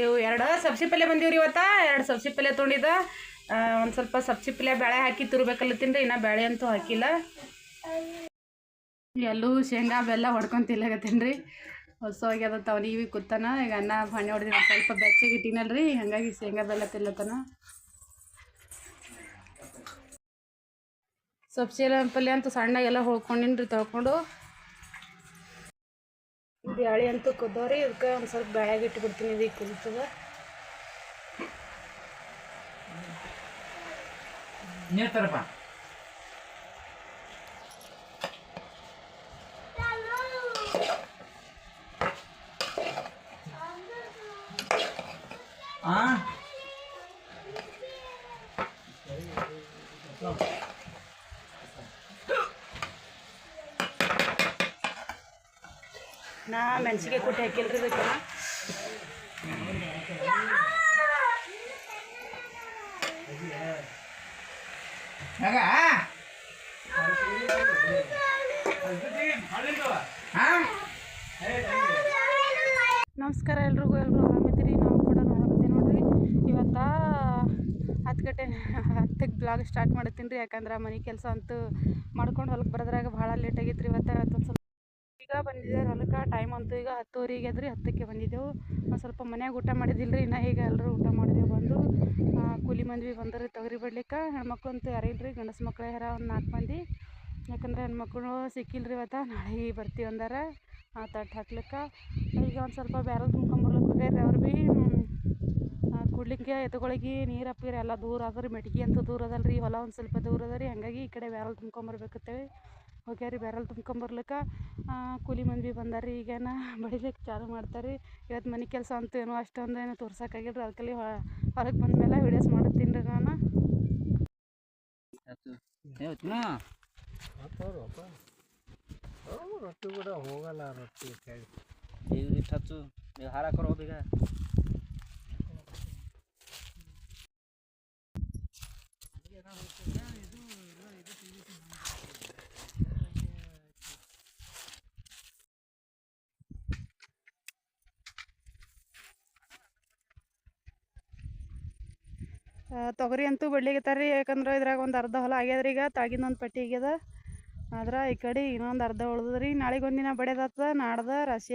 ಇವು ಎರಡು ಸಬ್ಸಿ ಪಲ್ಯ ಬಂದೀವ್ರಿ ಇವತ್ತ. ಎರಡು ಸಬ್ಸಿ ಪಲ್ಯ ತೊಗೊಂಡಿದ್ದ. ಒಂದು ಸ್ವಲ್ಪ ಸಬ್ಸಿ ಪಲ್ಯ ಬೇಳೆ ಹಾಕಿ ತುರ್ಬೇಕಲ್ಲತ್ತೀನಿ ರೀ ಇನ್ನೂ ಬೇಳೆ ಅಂತೂ ಹಾಕಿಲ್ಲ. ಎಲ್ಲೂ ಶೇಂಗಾ ಬೆಲ್ಲ ಹೊಡ್ಕೊಂಡು ತಿನ್ಲಾಗತ್ತೀನಿ ರೀ ಹೊಸ ಹೋಗ್ಯದ ತವನಿಗೆ ಕೂತಾನ. ಈಗ ಅನ್ನ ಹಣ್ಣೆ ಹೊಡೆದಿನ ಸ್ವಲ್ಪ ಬೆಚ್ಚಗೆ ಇಟ್ಟಿನಲ್ರಿ. ಹಂಗಾಗಿ ಶೇಂಗಾ ಬೆಲ್ಲ ತಿನ್ಲತ್ತಾನ ಸಬ್ಸಿ ಪಲ್ಯ ಅಂತೂ ಸಣ್ಣಗೆಲ್ಲ ಹೊಳ್ಕೊಂಡಿನ್ರಿ, ತೊಳ್ಕೊಂಡು. ಬ್ಯಾಳಿ ಅಂತೂ ಕುದ್ದವ್ರಿ. ಇದಕ್ಕೆ ಒಂದು ಸ್ವಲ್ಪ ಬ್ಯಾಳಾಗ ಇಟ್ಬಿಡ್ತೀನಿ ಇದೀಗ ಕುದಿತದ. ನೀರು ತರಪ್ಪ ಆ? ನಾ ಮೆಣಸಿಗೆ ಕುಟ್ಟಿ ಹಾಕಿಲ್ರಿ ಹಾ ನಮಸ್ಕಾರ ಎಲ್ರಿಗೂ ಎಲ್ಲರೂ ಆರಾಮಿದ್ದೀರಿ? ನಾವು ಕೂಡ ಆರಾಮಿದ್ದೀವಿ ನೋಡ್ರಿ. ಇವತ್ತು ಹತ್ತು ಗಂಟೆ ಹತ್ತಕ್ಕೆ ಬ್ಲಾಗ್ ಸ್ಟಾರ್ಟ್ ಮಾಡತ್ತೀನಿ ರೀ. ಯಾಕಂದ್ರೆ ಮನೆ ಕೆಲಸ ಅಂತೂ ಮಾಡ್ಕೊಂಡು ಹೊಲಕ್ಕೆ ಬರೋದ್ರಾಗ ಭಾಳ ಲೇಟ್ ಆಗಿತ್ತು ರೀ ಇವತ್ತು. ಸ್ವಲ್ಪ ಈಗ ಬಂದಿದ್ದೆ ಹೊಲಕ್ಕೆ ಟೈಮ್ ಅಂತೂ ಈಗ ಹತ್ತುವರೆಗೆ ಅದ್ರಿ ಹತ್ತಕ್ಕೆ ಬಂದಿದ್ದೆವು. ಒಂದು ಸ್ವಲ್ಪ ಮನ್ಯಾಗ ಊಟ ಮಾಡಿದ್ದಿಲ್ಲ ರೀ ಇನ್ನು ಈಗ ಎಲ್ಲರೂ ಊಟ ಮಾಡಿದೆವು ಬಂದು. ಕೂಲಿ ಮಂದಿ ಬಂದರೆ ತೊಗರಿ ಬಡ್ಲಿಕ್ಕೆ ಹೆಣ್ಮಕ್ಳು ಅಂತೂ ಯಾರು ಇಲ್ರಿ ಗಂಡಸು ಮಕ್ಳು ಯಾರ ಒಂದು ನಾಲ್ಕು ಮಂದಿ. ಯಾಕಂದ್ರೆ ಹೆಣ್ಮಕ್ಳು ಸಿಕ್ಕಿಲ್ಲ ರೀ ಇವತ್ತು, ನಾಳೆ ಬರ್ತೀವಿ ಅಂದಾರ. ಆ ತಟ್ಟು ಹಾಕ್ಲಿಕ್ಕೆ ಈಗ ಒಂದು ಸ್ವಲ್ಪ ಬ್ಯಾರಲ್ ತುಂಬ್ಕೊಂಬರ್ಲಿಕ್ಕೆ ಹೋಗ್ಯಾರ ಅವ್ರು ಭೀ ಕುಡ್ಲಿಕ್ಕೆ ಎತ್ತುಗಳಿಗೆ ನೀರು ಅಪ್ಪಿರ, ಎಲ್ಲ ದೂರ ಆದ್ರೆ, ಮೆಟ್ಗಿ ಅಂತೂ ದೂರ ಅದಲ್ರಿ, ಹೊಲ ಒಂದು ಸ್ವಲ್ಪ ದೂರ ಅದ ರೀ ಹಾಗಾಗಿ ಈ ಕಡೆ ಬ್ಯಾರಲ್ ತುಂಬ್ಕೊಂಬರ್ಬೇಕತ್ತೇಳಿ. ಹೋಗ್ಯಾರ ರೀ ಬ್ಯಾರಲ್ ತುಂಬ್ಕೊಂಬರ್ಲಿಕ್ಕ ಕೂಲಿ ಮಂದಿ ಬಂದಾರ ರೀ ಈಗೇನ ಬಡಿಲಿಕ್ಕೆ ಚಾಲು ಮಾಡ್ತಾರೆ ರೀ ಇವತ್ತು ಮನೆ ಕೆಲಸ ಅಂತ ಏನೋ ಅಷ್ಟೊಂದು ಏನೋ ತೋರ್ಸೋಕ್ಕಾಗಿಲ್ಲ ರೀ ಅದಕ್ಕೆ ಹೊರಗೆ ಬಂದ ಮೇಲೆ ವಿಡಿಯೋಸ್ ಮಾಡುತ್ತೀನಿ ರೀ ನಾನು. ರೊಟ್ಟಿ ಕೂಡ ಹೋಗಲ್ಲ ರೊಟ್ಟಿ ಇಟ್ಟು ಹಚ್ಚು, ನೀವು ಹಾರ ಹಾಕೋದು ಈಗ ತೊಗರಿ ಅಂತೂ ಬಿಡ್ಲಿಕತ್ತಾರ ರೀ. ಯಾಕಂದ್ರೆ ಇದ್ರಾಗ ಒಂದು ಅರ್ಧ ಹೊಲ ಆಗ್ಯದ ರೀ ಈಗ. ತಾಗಿನೊಂದು ಪಟ್ಟಿ ಆಗ್ಯದ. ಆದ್ರೆ ಈ ಕಡೆ ಇನ್ನೊಂದು ಅರ್ಧ ಉಳ್ದದ್ರಿ ನಾಳೆಗೆ ಒಂದಿನ ಬಡಿಯೋದಾಗ್ತದ ನಾಡ್ದ ರಾಶಿ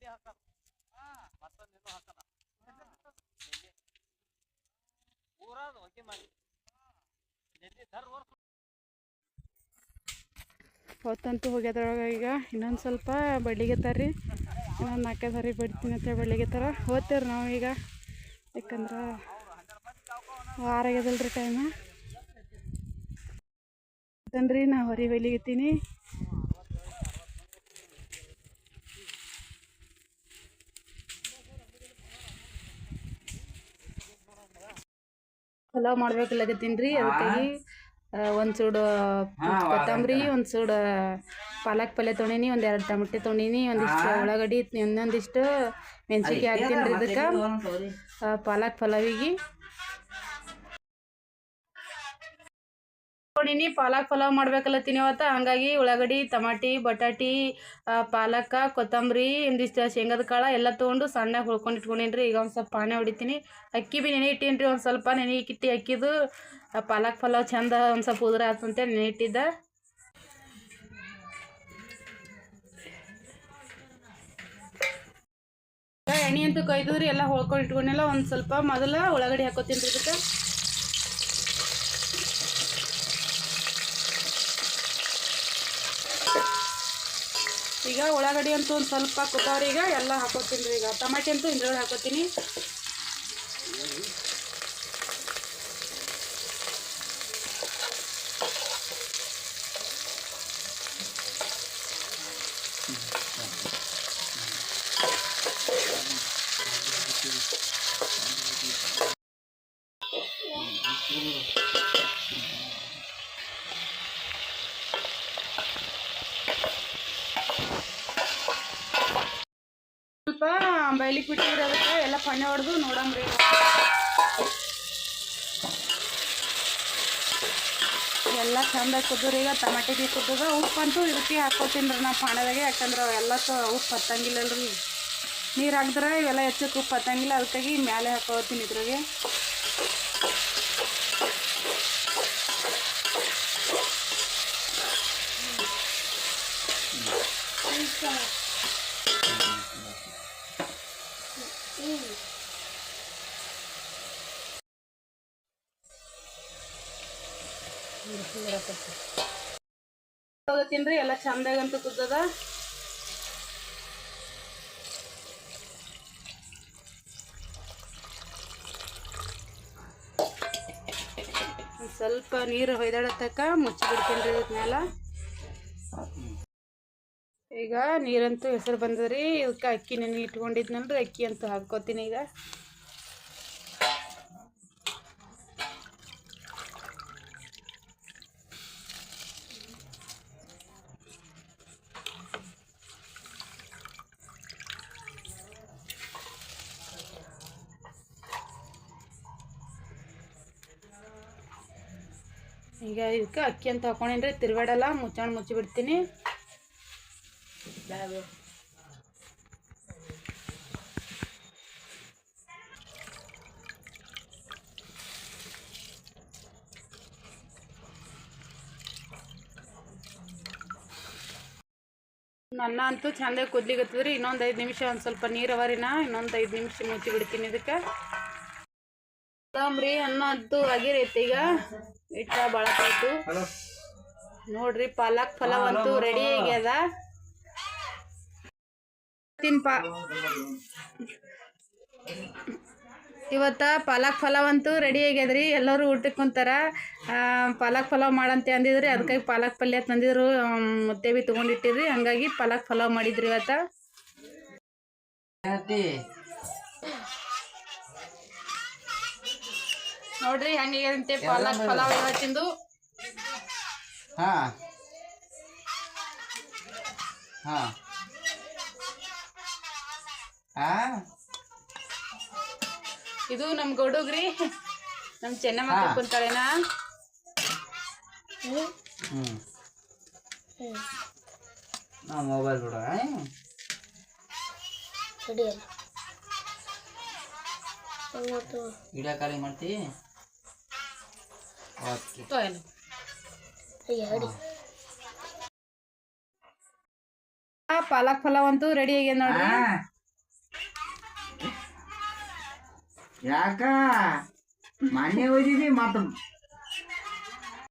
ರೀ ಹೊತ್ತಂತೂ ಹೋಗ್ಯದ್ರೊಳಗೆ ಈಗ ಇನ್ನೊಂದು ಸ್ವಲ್ಪ ಬಳ್ಳಿಗೆ ತರ್ರಿ. ಇನ್ನೊಂದು ನಾಲ್ಕೈದು ಸಾರಿ ಬಡ್ತೀನಿ ಅಂತ ತರ ಹೋಗ್ತೇವ್ರಿ ನಾವು ಈಗ. ಯಾಕಂದ್ರೆ ವಾರ ಆಗ್ಯದಲ್ರಿ ರೀ ಟೈಮ ಅದನ್ರಿ ನಾ ಹೊರಿ ಹೊಲಿಗತ್ತೀನಿ ಪಲಾವ್ ಮಾಡ್ಬೇಕಲ್ಲಗತ್ತೀನಿ ರೀ ಅದಕ್ಕಾಗಿ ಒಂದು ಸೂಡು ಕೊತ್ತಂಬರಿ ಒಂದು ಸೂಡು ಪಾಲಕ್ ಪಲ್ಯ ತೊಗೊಂಡೀನಿ ಒಂದು ಎರಡು ಟಮಟೆ ತೊಗೊಂಡೀನಿ ಒಂದಿಷ್ಟು ಉಳ್ಳಾಗಡ್ಡಿ ಇನ್ನೊಂದಿಷ್ಟು ಮೆಣಸಿನ್ಕಾಯಿ ಹಾಕ್ತೀನಿ ರೀ ಇದಕ್ಕೆ. ಪಾಲಕ್ ಪಲಾವಿಗೆ. ನೋಡಿನಿ ಪಾಲಕ್ ಪಲಾವ್ ಮಾಡ್ಬೇಕಲ್ಲತ್ತೀನಿ ಅವತ್ತು ಹಂಗಾಗಿ ಉಳ್ಳಾಗಡ್ಡಿ, ಟಮಾಟಿ, ಬಟಾಟಿ ಪಾಲಕ, ಕೊತ್ತಂಬರಿ ಒಂದಿಷ್ಟು ಶೇಂಗದ ಕಾಳು ಎಲ್ಲ ತೊಗೊಂಡು ಸಣ್ಣಗೆ ಹುಳ್ಕೊಂಡು ಇಟ್ಕೊಂಡೀನಿ ಈಗ ಒಂದು ಸ್ವಲ್ಪ ಪಾನೆ ಹೊಡಿತೀನಿ. ಅಕ್ಕಿ ಬಿ ನೆನೆ ಇಟ್ಟೀನಿ ರೀ ಒಂದು ಸ್ವಲ್ಪ ನೆನೆ ಇಕ್ಕಿಟ್ಟು ಅಕ್ಕಿದು. ಪಾಲಕ್ ಪಲಾವ್ ಚಂದ ಒಂದು ಸ್ವಲ್ಪ ಉದುರ ಆತಂತೇಳಿ ನೆನೆ ಇಟ್ಟಿದ್ದೆ. ಎಣ್ಣೆ ಅಂತೂ ಕೈದ್ರಿ ಎಲ್ಲ ಹೊಳ್ಕೊಂಡು ಇಟ್ಕೊಂಡಿಲ್ಲ. ಒಂದು ಸ್ವಲ್ಪ ಮೊದಲ ಉಳ್ಳಾಗಡ್ಡಿ ಹಾಕೋತೀನಿ ರೀ ಇದಕ್ಕೆ. ಈಗ ಉಳ್ಳಾಗಡ್ಡಿ ಅಂತೂ ಒಂದು ಸ್ವಲ್ಪ ಕೊತ್ತವ್ರಿ ಈಗ ಎಲ್ಲ ಹಾಕೋತೀನಿ ರೀ ಈಗ. ಟಮಾಟಿ ಅಂತೂ ಹಾಕೋತೀನಿ ಸ್ವಲ್ಪ ಬೈಲಿಗೆ ಬಿಟ್ಟಿದ್ರೆ ಅದಕ್ಕೆ ಎಲ್ಲ ಪಣ್ಣೆ ಹೊಡೆದು ನೋಡಂಬ್ರಿ ಎಲ್ಲ ಚಂದ ಕುದ್ದರಿ ಈಗ ಟಮಾಟಿಗೆ ಕುದ್ದದ ಉಪ್ಪು ಅಂತೂ ಇದಕ್ಕೆ ಹಾಕೋತೀನಿ ರೀ ನಾ ಪಾಣದಾಗೆ ಯಾಕಂದ್ರೆ ಎಲ್ಲ ಉಪ್ಪು ಹತ್ತಂಗಿಲ್ಲಲ್ರಿ ನೀರು ಹಾಕಿದ್ರೆ ಇವೆಲ್ಲ ಹೆಚ್ಚಕ್ಕೆ ಉಪ್ಪು ಹತ್ತಂಗಿಲ್ಲ ಅದಕ್ಕಾಗಿ ಮೇಲೆ ಹಾಕೋತೀನಿ ಇದ್ರಾಗೆ. ತಗೋತೀನಿ ರೀ ಎಲ್ಲ ಚಂದಾಗಂತೂ ಕುದ್ದದ. ಸ್ವಲ್ಪ ನೀರು ಹೊಯ್ದಾಡತಕ್ಕ ಮುಚ್ಚಿಬಿಡ್ತೀನಿ ಇದನ್ನೆಲ್ಲ ಈಗ ನೀರಂತೂ ಹೆಸರು ಬಂದದ್ರಿ, ಇದಕ್ಕೆ ಅಕ್ಕಿ ನೆನೆ ಇಟ್ಕೊಂಡಿದ್ನಲ್ರಿ, ಅಕ್ಕಿ ಅಂತೂ ಹಾಕ್ಕೋತೀನಿ ಈಗ. ಈಗ ಇದಕ್ಕೆ ಅಕ್ಕಿ ಅಂತ ಹಾಕೊಂಡೇನ್ರಿ ತಿರ್ಗಾಡಲ್ಲ ಮುಚ್ಚಾಣ ಮುಚ್ಚಿ ಬಿಡ್ತೀನಿ ನನ್ನ ಅಂತೂ ಚಂದ ಕುದ್ಲಿಗತ್ತದ್ರಿ ಇನ್ನೊಂದು ಐದು ನಿಮಿಷ ಒಂದು ಸ್ವಲ್ಪ ನೀರು ಅವರಿನ? ಇನ್ನೊಂದು ಐದು ನಿಮಿಷ ಮುಚ್ಚಿ ಬಿಡ್ತೀನಿ ಇದಕ್ಕೆ. ಕೊತ್ತಂಬ್ರಿ ಅನ್ನ ಅಂತೂ ಆಗಿರೈತೆ ಈಗ. ಇಟ್ಟ ಬಳಕಾಯ್ತು ಹಲೋ. ನೋಡ್ರಿ ಪಾಲಕ್ ಪಲಾವ್ ಅಂತೂ ರೆಡಿ ಆಗ್ಯದ. ತಿನ್ಪ ಇವತ್ತ ಪಾಲಕ್ ಪಲಾವ್ ಅಂತೂ ರೆಡಿ ಆಗ್ಯದ್ರಿ ಎಲ್ಲರೂ ಊಟಕ್ಕೆ ಕುಂತಾರ. ಪಾಲಕ್ ಪಲಾವ್ ಮಾಡಂತೆ ಅಂದಿದ್ರಿ ಅದಕ್ಕಾಗಿ ಪಾಲಕ್ ಪಲ್ಯ ತಂದಿದ್ರು ಮುದ್ದೆ ಬಿ ತೊಗೊಂಡಿಟ್ಟಿರಿ. ಹಂಗಾಗಿ ಪಾಲಕ್ ಪಲಾವ್ ಮಾಡಿದ್ರಿ ಇವತ್ತ. ನೋಡ್ರಿ ಹಂಗಾಗ್ಯದಂತೆ ಪಾಲಕ್ ಪಲಾವ್ ಇವತ್ತಿಂದು ಹಾ. ಹಾ. ಹಾ ಇದು ನಮ್ಮ ಗೌಡುಗ್ರಿ. ನಮ್ಮ ಚೆನ್ನಮ್ಮ ಹಾ. ಹ್ಮ್. ಹ್ಞೂ ನಾ ಮೊಬೈಲ್ ಬಿಡ ವಿಡಿಯೋ ಕಾಲಿಂಗ್ ಮಾಡ್ತಿ? ಓಕೆ. ಪಾಲಕ್ ಪಲಾವ್ ಅಂತೂ ರೆಡಿ ಆಗ್ಯದ ನೋಡ್ರಿ. ಯಾಕ? ಮನೆ ಹೋಗಿದ್ದೀವಿ ಮತ್ತ